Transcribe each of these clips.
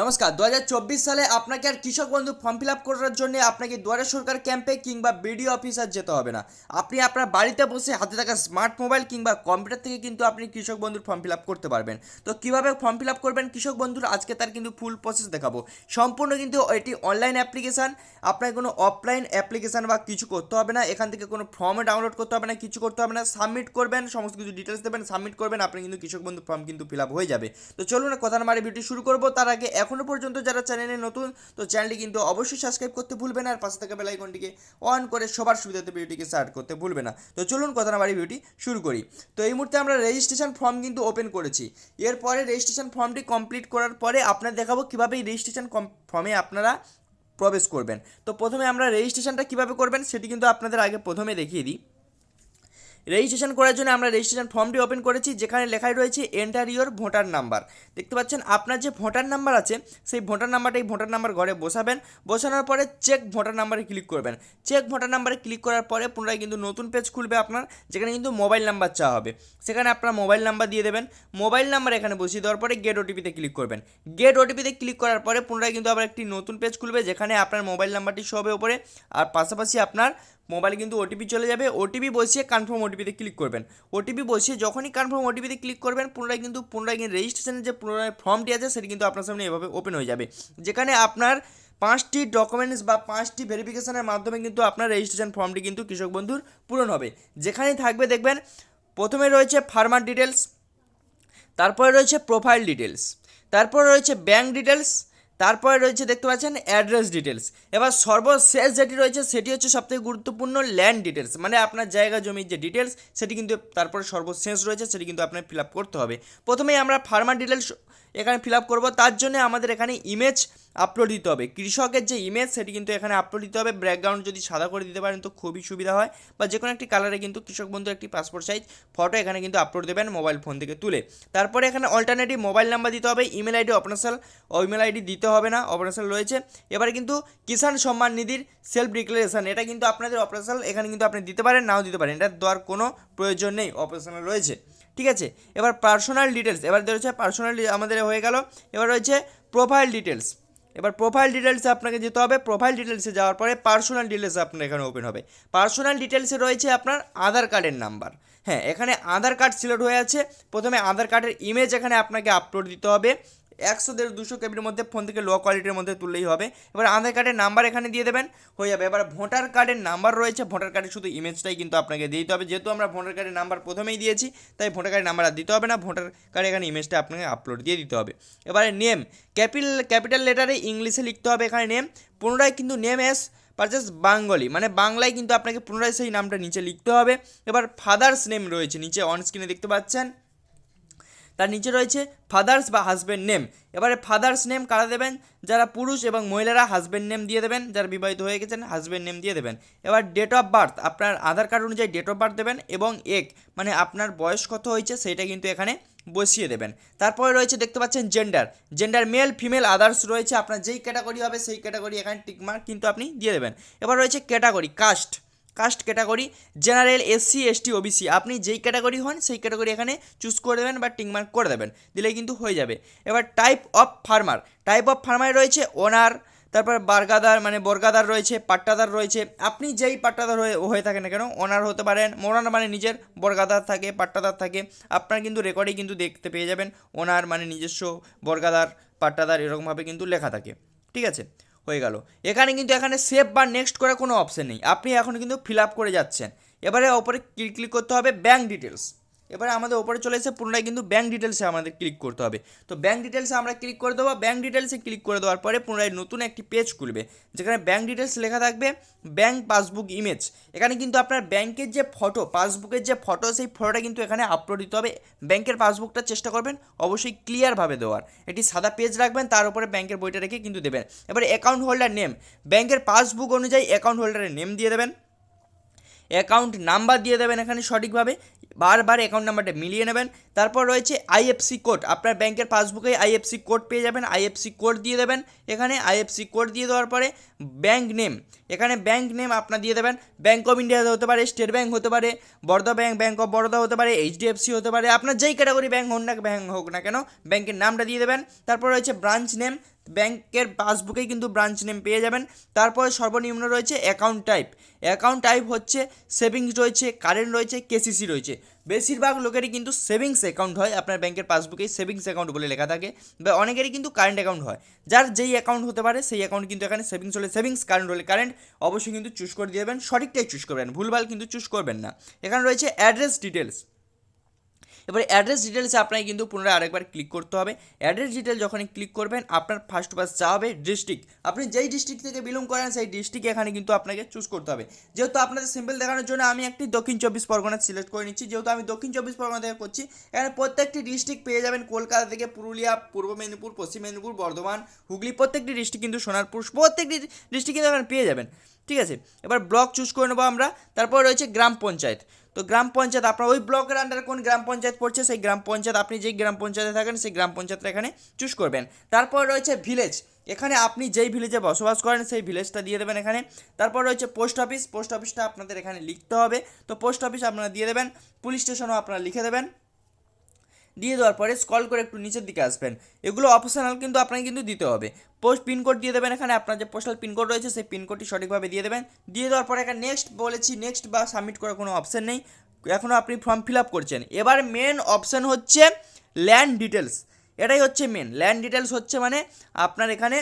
নমস্কার দু হাজার চব্বিশ সালে আপনাকে আর কৃষক বন্ধু ফর্ম ফিল আপ করার জন্য আপনাকে দুয়ারে সরকার ক্যাম্পে কিংবা বিডিও অফিসার যেতে হবে না। আপনি আপনার বাড়িতে বসে হাতে থাকা স্মার্ট মোবাইল কিংবা কম্পিউটার থেকে কিন্তু আপনি কৃষক বন্ধুর ফর্ম ফিল আপ করতে পারবেন। তো কীভাবে ফর্ম ফিল আপ করবেন কৃষক বন্ধুর, আজকে তার কিন্তু ফুল প্রসেস দেখাবো। সম্পূর্ণ কিন্তু এটি অনলাইন অ্যাপ্লিকেশান আপনাকে কোনো অফলাইন অ্যাপ্লিকেশান বা কিছু করতে হবে না। এখান থেকে কোনো ফর্মে ডাউনলোড করতে হবে না, কিছু করতে হবে না। সাবমিট করবেন, সমস্ত কিছু ডিটেলস দেবেন সাবমিট করবেন, আপনি কিন্তু কৃষক বন্ধু ফর্ম কিন্তু ফিল আপ হয়ে যাবে। তো চলুন, কথা না মারি ভিডিও শুরু করব। তার আগে এখনও পর্যন্ত যারা চ্যানেলে নতুন, তো চ্যানেলটি কিন্তু অবশ্যই সাবস্ক্রাইব করতে ভুলবেন না আর পাশে থাকা বেল আইকনটিকে অন করে সবার সুবিধাতে ভিডিওটিকে স্টার্ট করতে ভুলবে না। তো চলুন কথা না বাড়ি ভিডিওটি শুরু করি। তো এই মুহূর্তে আমরা রেজিস্ট্রেশন ফর্ম কিন্তু ওপেন করেছি। এরপরে রেজিস্ট্রেশন ফর্মটি কমপ্লিট করার পরে আপনার দেখাবো কীভাবে এই রেজিস্ট্রেশন ফর্মে আপনারা প্রবেশ করবেন। তো প্রথমে আমরা রেজিস্ট্রেশনটা কীভাবে করবেন সেটি কিন্তু আপনাদের আগে প্রথমে দেখিয়ে দিই। রেজিস্ট্রেশন করার জন্য আমরা রেজিস্ট্রেশন ফর্মটি ওপেন করেছি, যেখানে লেখাই রয়েছে এন্টার ইয়োর ভোটার নাম্বার দেখতে পাচ্ছেন, আপনার যে ভোটার নাম্বার আছে, সেই ভোটার নাম্বারটাই ভোটার নাম্বার ঘরে বসাবেন। বসানোর পরে চেক ভোটার নাম্বারে ক্লিক করবেন। চেক ভোটার নাম্বারে ক্লিক করার পরে পুনরায় কিন্তু নতুন পেজ খুলবে আপনার, যেখানে কিন্তু মোবাইল নাম্বার চাওয়া হবে। সেখানে আপনার মোবাইল নাম্বার দিয়ে দেবেন। মোবাইল নাম্বার এখানে বসিয়ে দেওয়ার পরে গেট ওটিপিতে ক্লিক করবেন। গেট ওটিপিতে ক্লিক করার পরে পুনরায় কিন্তু আবার একটি নতুন পেজ খুলবে, যেখানে আপনার মোবাইল নাম্বারটি সবে ওপরে আর পাশাপাশি আপনার মোবাইলে কিন্তু ওটিপি চলে যাবে। ওটিপি বসিয়ে কনফার্ম ওটিপিতে ক্লিক করবেন। ওটিপি বসিয়ে যখনই কনফার্ম ওটিপিতে ক্লিক করবেন, পুনরায় কিন্তু পুনরায় কিন্তু রেজিস্ট্রেশনের যে পুনরায় ফর্মটি আছে, সেটি কিন্তু আপনার সামনে এভাবে ওপেন হয়ে যাবে। যেখানে আপনার পাঁচটি ডকুমেন্টস বা পাঁচটি ভেরিফিকেশনের মাধ্যমে কিন্তু আপনার রেজিস্ট্রেশন ফর্মটি কিন্তু কৃষক বন্ধুর পূরণ হবে। যেখানেই থাকবে দেখবেন, প্রথমে রয়েছে ফার্মার ডিটেলস তারপরে রয়েছে প্রোফাইল ডিটেলস তারপরে রয়েছে ব্যাঙ্ক ডিটেলস তারপরে রয়েছে, দেখতে পাচ্ছেন অ্যাড্রেস ডিটেলস এবার সর্বশেষ যেটি রয়েছে, সেটি হচ্ছে সবথেকে গুরুত্বপূর্ণ ল্যান্ড ডিটেলস মানে আপনার জায়গা, জমির যে ডিটেলস সেটি কিন্তু তারপরে সর্বশেষ রয়েছে, সেটি কিন্তু আপনার ফিল আপ করতে হবে। প্রথমেই আমরা ফার্মার ডিটেলস এখানে ফিল আপ করব। তার জন্য আমাদের এখানে ইমেজ আপলোড দিতে হবে। কৃষকের যে ইমেজ সেটি কিন্তু এখানে আপলোড দিতে হবে। ব্যাকগ্রাউন্ড যদি সাদা করে দিতে পারেন তো খুবই সুবিধা হয়। বা যে কোনো একটি কালারে কিন্তু কৃষক বন্ধু একটি পাসপোর্ট সাইজ ফটো এখানে কিন্তু আপলোড দেবেন মোবাইল ফোন থেকে তুলে। তারপরে এখানে অল্টারনেটিভ মোবাইল নাম্বার দিতে হবে। Email ID operational email ID দিতে হবে না অপারেশনাল রয়েছে। এবারে কিন্তু কিষাণ সম্মান নিধির সেলফ ডিক্লারেশন এটা কিন্তু আপনাদের অপারেশনাল এখানে কিন্তু আপনি দিতে পারেন, নাও দিতে পারেন। এটা দেওয়ার কোনো প্রয়োজন নেই অপারেশনাল রয়েছে। ঠিক আছে? এবার পার্সোনাল ডিটেলস এবার রয়েছে পার্সোনাল আমাদের হয়ে গেল। এবার রয়েছে প্রোফাইল ডিটেলস এবার প্রোফাইল ডিটেলসে আপনাকে যেতে হবে। প্রোফাইল ডিটেলসে যাওয়ার পরে পার্সোনাল ডিটেলস আপনার এখানে ওপেন হবে। পার্সোনাল ডিটেলসে রয়েছে আপনার আধার কার্ডের নাম্বার হ্যাঁ এখানে আধার কার্ড সিলেক্ট হয়ে আছে। প্রথমে আধার কার্ডের ইমেজ এখানে আপনাকে আপলোড দিতে হবে। একশো দেড় দুশো কেবির মধ্যে ফোন থেকে লো কোয়ালিটির মধ্যে তুললেই হবে। এবার আধার কার্ডের নাম্বার এখানে দিয়ে দেবেন, হয়ে যাবে। এবার ভোটার কার্ডের নাম্বার রয়েছে ভোটার কার্ডের শুধু ইমেজটাই কিন্তু আপনাকে দিতে হবে। যেহেতু আমরা ভোটার কার্ডের নাম্বার প্রথমেই দিয়েছি, তাই ভোটার কার্ডের নাম্বার আর দিতে হবে না ভোটার কার্ডে এখানে ইমেজটা আপনাকে আপলোড দিয়ে দিতে হবে। এবারে নেম ক্যাপিটাল ক্যাপিটাল লেটারে ইংলিশে লিখতে হবে এখানে নেম পুনরায় কিন্তু নেম এস পারচেস বাঙ্গলি মানে বাংলায় কিন্তু আপনাকে পুনরায় সেই নামটা নিচে লিখতে হবে। এবার ফাদার্স নেম রয়েছে, নিচে অন স্ক্রিনে দেখতে পাচ্ছেন। তার নিচে রয়েছে ফাদার্স বা হাজব্যান্ড নেম এবারে ফাদার্স নেম কারা দেবেন? যারা পুরুষ এবং মহিলারা হাজব্যান্ড নেম দিয়ে দেবেন, যারা বিবাহিত হয়ে গেছেন হাজব্যান্ড নেম দিয়ে দেবেন। এবার ডেট অফ বার্থ আপনার আধার কার্ড অনুযায়ী ডেট অফ বার্থ দেবেন এবং এক মানে আপনার বয়স কত হয়েছে সেটা কিন্তু এখানে বসিয়ে দেবেন। তারপরে রয়েছে দেখতে পাচ্ছেন gender gender male female others রয়েছে, আপনার যেই ক্যাটাগরি হবে সেই ক্যাটাগরি এখানে টিকমার্ক কিন্তু আপনি দিয়ে দেবেন। এবার রয়েছে category caste caste category, general SC ST OBC আপনি যেই ক্যাটাগরি হন, সেই ক্যাটাগরি এখানে চুজ করে দেবেন বা টিকমার্ক করে দেবেন। দিলে কিন্তু হয়ে যাবে। এবার type of farmer type of farmer রয়েছে ওনার তারপর বারগাদার মানে বর্গাদার রয়েছে, পাট্টাদার রয়েছে। আপনি যেই পাট্টাদার হয়ে হয়ে থাকেন না কেন ওনার হতে পারেন। ওনার মানে নিজের বর্গাদার থাকে, পাট্টাদার থাকে। আপনার কিন্তু রেকর্ডে কিন্তু দেখতে পেয়ে যাবেন। ওনার মানে নিজস্ব বর্গাদার, পাট্টাদার, এরকমভাবে কিন্তু লেখা থাকে। ঠিক আছে? হয়ে গেল। এখানে কিন্তু এখানে সেভ বা নেক্সট করার কোনো অপশান নেই। আপনি এখন কিন্তু ফিল আপ করে যাচ্ছেন। এবারে ওপরে ক্লিক ক্লিক করতে হবে? ব্যাঙ্ক ডিটেলস এবারে আমাদের ওপরে চলে এসে পুনরায় কিন্তু ব্যাঙ্ক ডিটেলসে আমাদের ক্লিক করতে হবে। তো ব্যাঙ্ক ডিটেলসে আমরা ক্লিক করে দেবো। ব্যাঙ্ক ডিটেলসে ক্লিক করে দেওয়ার পরে পুনরায় নতুন একটি পেজ খুলবে, যেখানে ব্যাঙ্ক ডিটেলস লেখা থাকবে ব্যাঙ্ক পাসবুক ইমেজ এখানে কিন্তু আপনার ব্যাংকের যে ফটো পাসবুকের যে ফটো সেই ফটোটা কিন্তু এখানে আপলোড দিতে হবে। ব্যাংকের পাসবুকটা চেষ্টা করবেন অবশ্যই ক্লিয়ারভাবে দেওয়ার। একটি সাদা পেজ রাখবেন, তার উপরে ব্যাংকের বইটা রেখে কিন্তু দেবেন। এবারে অ্যাকাউন্ট হোল্ডার নেম ব্যাংকের পাসবুক অনুযায়ী অ্যাকাউন্ট হোল্ডারের নেম দিয়ে দেবেন। অ্যাকাউন্ট নাম্বার দিয়ে দেবেন এখানে সঠিকভাবে। বারবার অ্যাকাউন্ট নাম্বারটা মিলিয়ে নেবেন। তারপর রয়েছে আইএফসি কোড আপনার ব্যাংকের পাসবুকে আইএফসি কোড পেয়ে যাবেন। আইএফসি কোড দিয়ে দেবেন। এখানে আইএফসি কোড দিয়ে দেওয়ার পরে ব্যাংক নেম। এখানে ব্যাংক নেম আপনার দিয়ে দেবেন। ব্যাংক অফ ইন্ডিয়া হতে পারে স্টেট ব্যাংক হতে পারে Baroda bank bank of Baroda হতে পারে এইচডিএফসি হতে পারে। আপনার যেই ক্যাটাগরি ব্যাংক হোক না ব্যাংক হোক না কেন, ব্যাংকের নামটা দিয়ে দেবেন। তারপর রয়েছে ব্রাঞ্চ নেম ব্যাংকের পাসবুকেই কিন্তু ব্রাঞ্চ নেম পেয়ে যাবেন। তারপরে সর্বনিম্ন রয়েছে অ্যাকাউন্ট টাইপ অ্যাকাউন্ট টাইপ হচ্ছে সেভিংস রয়েছে কারেন্ট রয়েছে কেসিসি রয়েছে। বেশিরভাগ লোকেরই কিন্তু সেভিংস অ্যাকাউন্ট হয়। আপনার ব্যাংকের পাসবুকেই সেভিংস অ্যাকাউন্ট বলে লেখা থাকে বা অনেকেরই কিন্তু কারেন্ট অ্যাকাউন্ট হয়। যার যেই অ্যাকাউন্ট হতে পারে, সেই অ্যাকাউন্ট কিন্তু এখানে সেভিংস হলে সেভিংস কারেন্ট হলে কারেন্ট অবশ্যই কিন্তু চুজ করে দিয়ে দেবেন, সঠিকটাই চুজ করবেন। ভুলভাল কিন্তু চুজ করবেন না। এখানে রয়েছে অ্যাড্রেস ডিটেলস এবারে অ্যাড্রেস ডিটেলসে আপনাকে কিন্তু পুনরায় আরেকবার ক্লিক করতে হবে। অ্যাড্রেস ডিটেল যখনই ক্লিক করবেন, আপনার ফার্স্ট পাস চা হবে ডিস্ট্রিক্ট আপনি যেই ডিস্ট্রিক্ট থেকে বিলং করেন, সেই ডিস্ট্রিক্ট এখানে কিন্তু আপনাকে চুজ করতে হবে। যেহেতু আপনাদের সিম্পল দেখানোর জন্য আমি একটি দক্ষিণ চব্বিশ পরগনা সিলেক্ট করে নিচ্ছি। যেহেতু আমি দক্ষিণ চব্বিশ পরগনা থেকে করছি, এখানে প্রত্যেকটি ডিস্ট্রিক্ট পেয়ে যাবেন কলকাতা থেকে পুরুলিয়া, পূর্ব মেদিনীপুর, পশ্চিম মেদিনীপুর, বর্ধমান, হুগলি, প্রত্যেকটি ডিস্ট্রিক্ট কিন্তু সোনারপুর, প্রত্যেকটি ডিস্ট্রিক্ট কিন্তু এখানে পেয়ে যাবেন। ঠিক আছে? এবার ব্লক চুজ করে নেব আমরা। তারপর রয়েছে গ্রাম পঞ্চায়েত। তো গ্রাম পঞ্চায়েত, আপনার ওই ব্লকের আন্ডারে কোন গ্রাম পঞ্চায়েত পড়ছে, সেই গ্রাম পঞ্চায়েত আপনি যেই গ্রাম পঞ্চায়েতে থাকেন, সেই গ্রাম পঞ্চায়েতটা এখানে চুজ করবেন। তারপর রয়েছে ভিলেজ এখানে আপনি যেই ভিলেজে বসবাস করেন, সেই ভিলেজটা দিয়ে দেবেন এখানে। তারপর রয়েছে পোস্ট অফিস পোস্ট অফিসটা আপনাদের এখানে লিখতে হবে। তো পোস্ট অফিস আপনারা দিয়ে দেবেন পুলিশ স্টেশনও আপনারা লিখে দেবেন। দিয়ে দেওয়ার পরে স্কল করে একটু নিচের দিকে আসবেন। এগুলো অপশনাল কিন্তু আপনাকে কিন্তু দিতে হবে। পোস্ট পিনকোড দিয়ে দেবেন এখানে, আপনার যে পোস্টাল পিনকোড রয়েছে, সেই পিনকোডটি সঠিকভাবে দিয়ে দেবেন। দিয়ে দেওয়ার পরে এখানে নেক্সট বলেছি নেক্সট বা সাবমিট করার কোনো অপশন নেই। এখনও আপনি ফর্ম ফিল আপ করছেন। এবার মেন অপশন হচ্ছে ল্যান্ড ডিটেলস এটাই হচ্ছে মেন ল্যান্ড ডিটেলস হচ্ছে মানে আপনার এখানে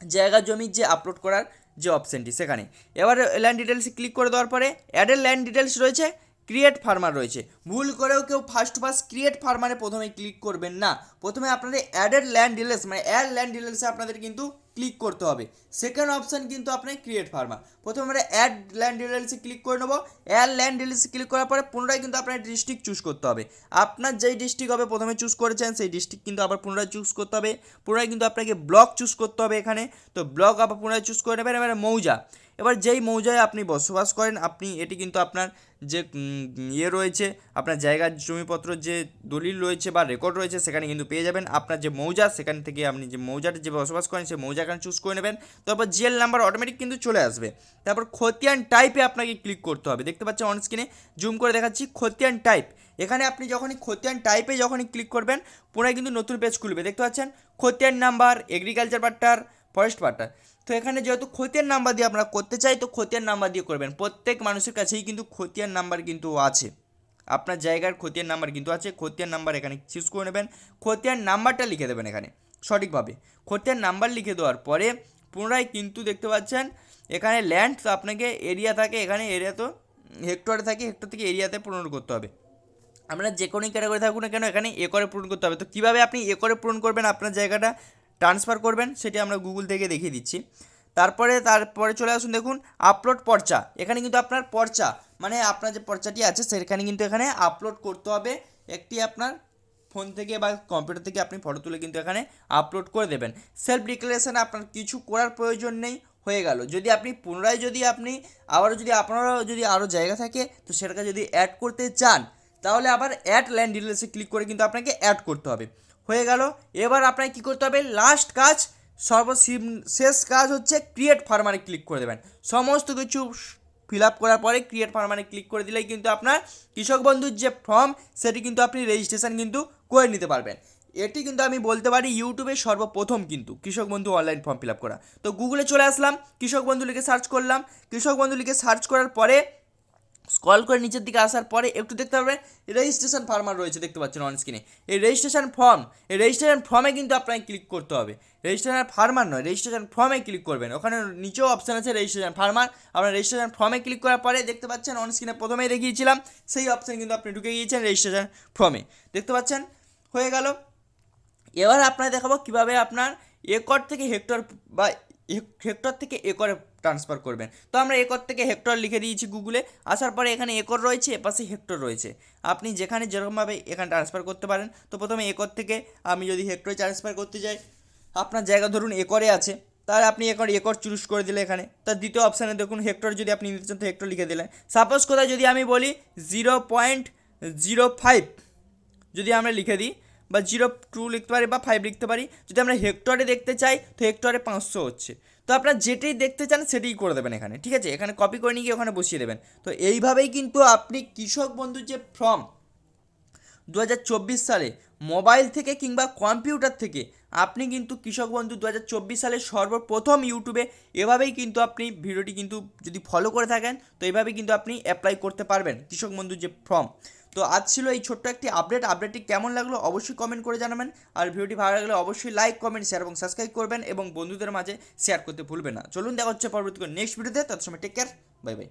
জায়গা জমির যে আপলোড করার যে অপশানটি সেখানে। এবার ল্যান্ড ডিটেলসে ক্লিক করে দেওয়ার পরে অ্যাডের ল্যান্ড ডিটেলস রয়েছে। ক্রিয়েট ফার্মার রয়েছে। ভুল করেও কেউ ফার্স্ট ফার্স্ট ক্রিয়েট ফার্মারে প্রথমে ক্লিক করবেন না। প্রথমে আপনাদের অ্যাডেড ল্যান্ড ডিটেলস মানে অ্যাড ল্যান্ড ডিটেলসে আপনাদের কিন্তু ক্লিক করতে হবে। সেকেন্ড অপশান কিন্তু আপনার ক্রিয়েট ফার্মার প্রথমে আমরা অ্যাড ল্যান্ড ডিটেলসে ক্লিক করে নেব। অ্যাড ল্যান্ড ডিটেলসে ক্লিক করার পরে পুনরায় কিন্তু আপনার ডিস্ট্রিক্ট চুজ করতে হবে। আপনার যেই ডিস্ট্রিক্ট হবে প্রথমে চুজ করেছেন, সেই ডিস্ট্রিক্ট কিন্তু আবার পুনরায় চুজ করতে হবে। পুনরায় কিন্তু আপনাকে ব্লক চুজ করতে হবে এখানে। তো ব্লক আবার পুনরায় চুজ করে নেবেন, এবারে মৌজা। এবার যেই মৌজায় আপনি বসবাস করেন, আপনি, এটি কিন্তু আপনার যে ইয়ে রয়েছে, আপনার জায়গার জমিপত্র যে দলিল রয়েছে বা রেকর্ড রয়েছে, সেখানে কিন্তু পেয়ে যাবেন। আপনার যে মৌজা, সেখান থেকে আপনি যে মৌজাটা যে বসবাস করেন, সেই মৌজা এখানে চুজ করে নেবেন। তারপর জিএল নাম্বার অটোমেটিক কিন্তু চলে আসবে। তারপর খতিয়ান টাইপে আপনাকে ক্লিক করতে হবে। দেখতে পাচ্ছেন অন স্ক্রিনে জুম করে দেখাচ্ছি, খতিয়ান টাইপ এখানে আপনি যখনই খতিয়ান টাইপে যখনই ক্লিক করবেন, পুনরায় কিন্তু নতুন পেজ খুলবে। দেখতে পাচ্ছেন, খতিয়ান নাম্বার এগ্রিকালচার পার্টার ফরেস্ট পার্টার তো এখানে যেহেতু খতিয়ান নাম্বার দিয়ে আমরা করতে চাই, তো খতিয়ান নাম্বার দিয়ে করবেন। প্রত্যেক মানুষের কাছেই কিন্তু খতিয়ান নাম্বার কিন্তু আছে। আপনার জায়গার খতিয়ান নাম্বার কিন্তু আছে। খতিয়ান নাম্বার এখানে চুজ করে নেবেন। খতিয়ান নাম্বারটা লিখে দেবেন এখানে, সঠিকভাবে। খতিয়ান নাম্বার লিখে দেওয়ার পরে পুনরায় কিন্তু দেখতে পাচ্ছেন, এখানে ল্যান্ড তো আপনাকে এরিয়া থাকে, এখানে এরিয়া তো হেক্টরে থাকে হেক্টর থেকে এরিয়াতে পূরণ করতে হবে। আপনার যে কোনো ক্যাটাগরি থাকুক না কেন, এখানে এ করে পূরণ করতে হবে। তো কীভাবে আপনি এ করে পূরণ করবেন আপনার জায়গাটা? ট্রান্সফার করবেন, সেটি আমরা গুগল থেকে দেখিয়ে দিচ্ছি। তারপরে তারপরে চলে আসুন দেখুন আপলোড পর্চা। এখানে কিন্তু আপনার পর্চা মানে আপনার যে পর্চাটি আছে, সেখানে কিন্তু এখানে আপলোড করতে হবে একটি আপনার ফোন থেকে বা কম্পিউটার থেকে আপনি ফটো তুলে কিন্তু এখানে আপলোড করে দেবেন। সেলফ ডিক্লারেশন আপনার কিছু করার প্রয়োজন নেই, হয়ে গেল। যদি আপনি পুনরায় যদি আপনি আবারও যদি আপনারও যদি আরও জায়গা থাকে, তো সেটাকে যদি অ্যাড করতে চান, তাহলে আবার অ্যাড ল্যান্ড ডিটেলসে ক্লিক করে কিন্তু আপনাকে অ্যাড করতে হবে। হয়ে গেল। এবার আপনাকে কী করতে হবে? লাস্ট কাজ সর্বশেষ শেষ কাজ হচ্ছে ক্রিয়েট ফার্মারে ক্লিক করে দেবেন। সমস্ত কিছু ফিল আপ করার পরে ক্রিয়েট ফার্মারে ক্লিক করে দিলেই কিন্তু আপনার কৃষক বন্ধুর যে ফর্ম সেটি কিন্তু আপনি রেজিস্ট্রেশন কিন্তু করে নিতে পারবেন। এটি কিন্তু আমি বলতে পারি ইউটিউবে সর্বপ্রথম কিন্তু কৃষক বন্ধু অনলাইন ফর্ম ফিল আপ করা। তো গুগলে চলে আসলাম, কৃষক বন্ধু লিখে সার্চ করলাম। কৃষক বন্ধু লিখে সার্চ করার পরে স্ক্রল করে নিচের দিকে আসার পরে একটু দেখতে পারবেন রেজিস্ট্রেশন ফার্মার রয়েছে দেখতে পাচ্ছেন অন স্ক্রিনে এই রেজিস্ট্রেশন ফর্ম এই রেজিস্ট্রেশন ফর্মে কিন্তু আপনাকে ক্লিক করতে হবে। রেজিস্ট্রেশন ফার্মার নয় রেজিস্ট্রেশন ফর্মে ক্লিক করবেন। ওখানে নিচেও অপশান আছে রেজিস্ট্রেশন ফার্মার আপনার রেজিস্ট্রেশন ফর্মে ক্লিক করার পরে দেখতে পাচ্ছেন অন স্ক্রিনে প্রথমেই দেখিয়েছিলাম, সেই অপশান কিন্তু আপনি ঢুকে গিয়েছেন রেজিস্ট্রেশন ফর্মে দেখতে পাচ্ছেন? হয়ে গেল। এবার আপনার দেখাবো কীভাবে আপনার একর থেকে হেক্টর বা হেক্টর থেকে একরে ট্রান্সফার করবেন। তো আমরা একর থেকে হেক্টর লিখে দিয়েছি গুগলে আসার পরে এখানে একর রয়েছে, এপাশে হেক্টর রয়েছে। আপনি যেখানে যেরকমভাবে এখানে ট্রান্সফার করতে পারেন। তো প্রথমে একর থেকে আমি যদি হেক্টরে ট্রান্সফার করতে যাই, আপনার জায়গা ধরুন একরে আছে, তাহলে আপনি একর একর চুজ করে দিলে এখানে। তার দ্বিতীয় অপশানে দেখুন হেক্টর যদি আপনি নিতে চান, তো হেক্টর লিখে দিলেন। সাপোজ কোথায় যদি আমি বলি জিরো পয়েন্ট জিরো ফাইভ যদি আমরা লিখে দিই, বা জিরো টু লিখতে পারি, বা ফাইভ লিখতে পারি, যদি আমরা হেক্টরে দেখতে চাই, তো হেক্টরে পাঁচশো হচ্ছে। তো আপনার যেটাই দেখতে চান সেটাই করে দেবেন এখানে, ঠিক আছে? এখানে কপি করে নিয়ে গিয়ে ওখানে বসিয়ে দেবেন। তো এইভাবেই কিন্তু আপনি কৃষক বন্ধুর যে ফর্ম দু হাজার চব্বিশ সালে মোবাইল থেকে কিংবা কম্পিউটার থেকে আপনি কিন্তু কৃষক বন্ধু দু হাজার চব্বিশ সালে সর্বপ্রথম ইউটিউবে এভাবেই কিন্তু আপনি ভিডিওটি কিন্তু যদি ফলো করে থাকেন, তো এইভাবেই কিন্তু আপনি অ্যাপ্লাই করতে পারবেন কৃষক বন্ধুর যে ফর্ম তো আজ ছিল এই ছোট্ট একটি আপডেট আপডেটটি কেমন লাগল অবশ্যই কমেন্ট করে জানাবেন। আর ভিডিওটি ভালো লাগলে অবশ্যই লাইক কমেন্ট শেয়ার এবং সাবস্ক্রাইব করবেন এবং বন্ধুদের মাঝে শেয়ার করতে ভুলবেন না। চলুন দেখা হচ্ছে পরবর্তী নেক্সট ভিডিওতে তার সময় টেক কেয়ার বাই বাই